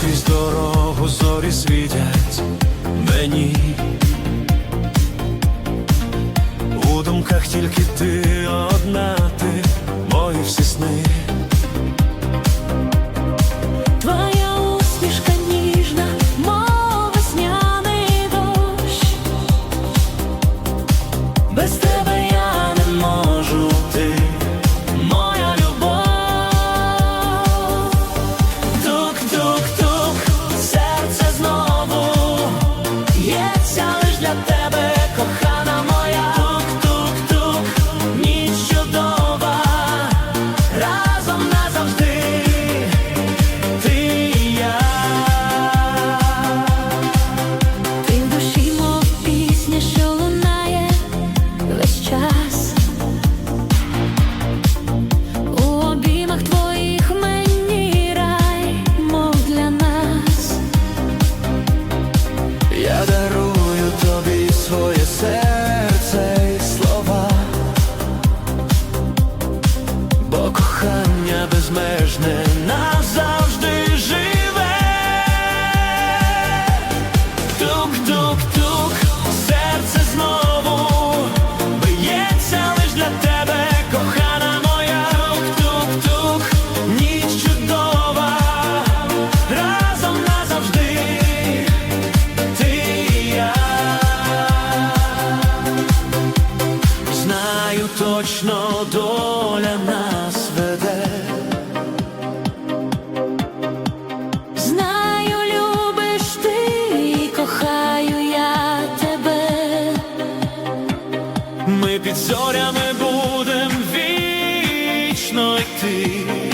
Крізь дорогу, зорі світять мені. У думках тільки ти одна. Rádio. Бо кохання безмежне на. Ми під зорями будем вічно йти.